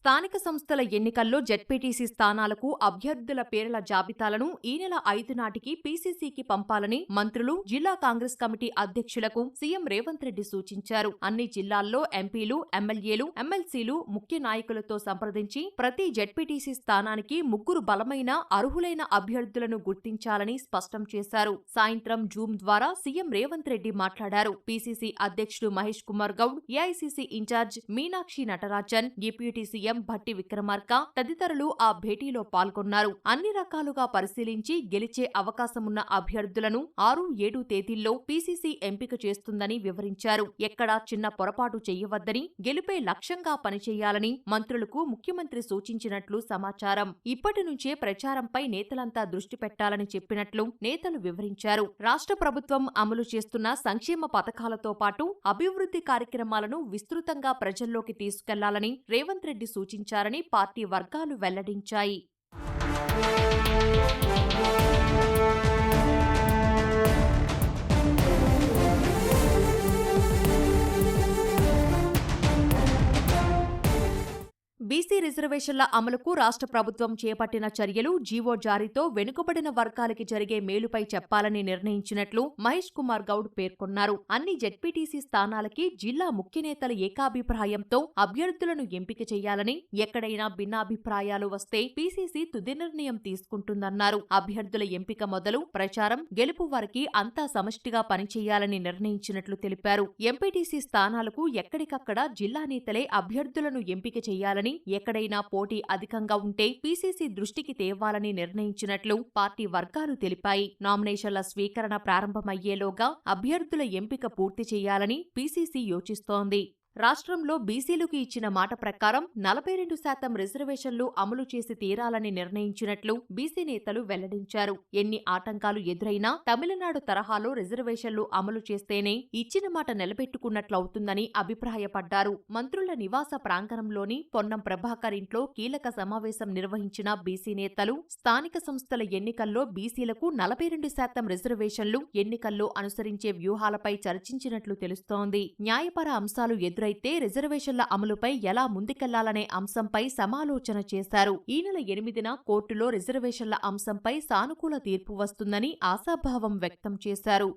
స్థానిక సంస్థల ఎన్నికల్లో జెడ్పీటీసీ స్థానాలకు అభ్యర్థుల పేర్ల జాబితాలను ఈ నెల ఐదు నాటికి పీసీసీకి పంపాలని మంత్రులు జిల్లా కాంగ్రెస్ కమిటీ అధ్యక్షులకు సీఎం రేవంత్ రెడ్డి సూచించారు. అన్ని జిల్లాల్లో ఎంపీలు ఎమ్మెల్యేలు ఎమ్మెల్సీలు ముఖ్య నాయకులతో సంప్రదించి ప్రతి జెడ్పీటీసీ స్థానానికి ముగ్గురు బలమైన అర్హులైన అభ్యర్థులను గుర్తించాలని స్పష్టం చేశారు. సాయంత్రం జూమ్ ద్వారా సీఎం రేవంత్ రెడ్డి మాట్లాడారు. పీసీసీ అధ్యక్షుడు Mahesh Kumar Goud AICC incharge Meenakshi Natarajan deputy CM Bhatti Vikramarka తదితరులు ఆ భేటీలో పాల్గొన్నారు. అన్ని రకాలుగా పరిశీలించి గెలిచే అవకాశమున్న అభ్యర్థులను ఆరు ఏడు తేదీల్లో పీసీసీ ఎంపిక చేస్తుందని వివరించారు. ఎక్కడా చిన్న పొరపాటు చేయవద్దని గెలుపే లక్ష్యంగా పనిచేయాలని మంత్రులకు ముఖ్యమంత్రి సూచించినట్లు సమాచారం. ఇప్పటి నుంచే ప్రచారంపై నేతలంతా దృష్టి పెట్టాలని చెప్పినట్లు నేతలు వివరించారు. రాష్ట్ర ప్రభుత్వం అమలు చేస్తున్న సంక్షేమ పథకాలతో పాటు అభివృద్ధి కార్యక్రమాలను విస్తృతంగా ప్రజల్లోకి తీసుకెళ్ళాలని రేవంత్ రెడ్డి సూచించారని పార్టీ వర్గాలు వెల్లడించాయి. బీసీ రిజర్వేషన్ల అమలుకు రాష్ట్ర ప్రభుత్వం చేపట్టిన చర్యలు జీవో జారీతో వెనుకబడిన వర్గాలకి జరిగే మేలుపై చెప్పాలని నిర్ణయించినట్లు మహేష్ కుమార్ గౌడ్ పేర్కొన్నారు. అన్ని జెడ్పీటీసీ స్థానాలకి జిల్లా ముఖ్య నేతల ఏకాభిప్రాయంతో అభ్యర్థులను ఎంపిక చేయాలని ఎక్కడైనా భిన్నాభిప్రాయాలు వస్తే పీసీసీ తుది నిర్ణయం తీసుకుంటుందన్నారు. అభ్యర్థుల ఎంపిక మొదలు ప్రచారం గెలుపు వారికి అంతా సమష్టిగా పనిచేయాలని నిర్ణయించినట్లు తెలిపారు. ఎంపీటీసీ స్థానాలకు ఎక్కడికక్కడ జిల్లా నేతలే అభ్యర్థులను ఎంపిక చేయాలని ఎక్కడైనా పోటీ అధికంగా ఉంటే పీసీసీ దృష్టికి తేవాలని నిర్ణయించినట్లు పార్టీ వర్గాలు తెలిపాయి. నామినేషన్ల స్వీకరణ ప్రారంభమయ్యేలోగా అభ్యర్థుల ఎంపిక పూర్తి చేయాలని పీసీసీ యోచిస్తోంది. రాష్ట్రంలో బీసీలకు ఇచ్చిన మాట ప్రకారం నలభై రెండు శాతం రిజర్వేషన్లు అమలు చేసి తీరాలని నిర్ణయించినట్లు బీసీ నేతలు వెల్లడించారు. ఎన్ని ఆటంకాలు ఎదురైనా తమిళనాడు తరహాలో రిజర్వేషన్లు అమలు చేస్తేనే ఇచ్చిన మాట నిలబెట్టుకున్నట్లవుతుందని అభిప్రాయపడ్డారు. మంత్రుల నివాస ప్రాంగణంలోని పొన్నం ప్రభాకర్ ఇంట్లో కీలక సమావేశం నిర్వహించిన బీసీ నేతలు స్థానిక సంస్థల ఎన్నికల్లో బీసీలకు నలభై రెండు శాతం రిజర్వేషన్లు ఎన్నికల్లో అనుసరించే వ్యూహాలపై చర్చించినట్లు తెలుస్తోంది. న్యాయపర అంశాలు ఎదురైతే రిజర్వేషన్ల అమలుపై ఎలా ముందుకెళ్ళాలనే అంశంపై సమాలోచన చేశారు. ఈ నెల ఎనిమిదిన కోర్టులో రిజర్వేషన్ల అంశంపై సానుకూల తీర్పు వస్తుందని ఆశాభావం వ్యక్తం చేశారు.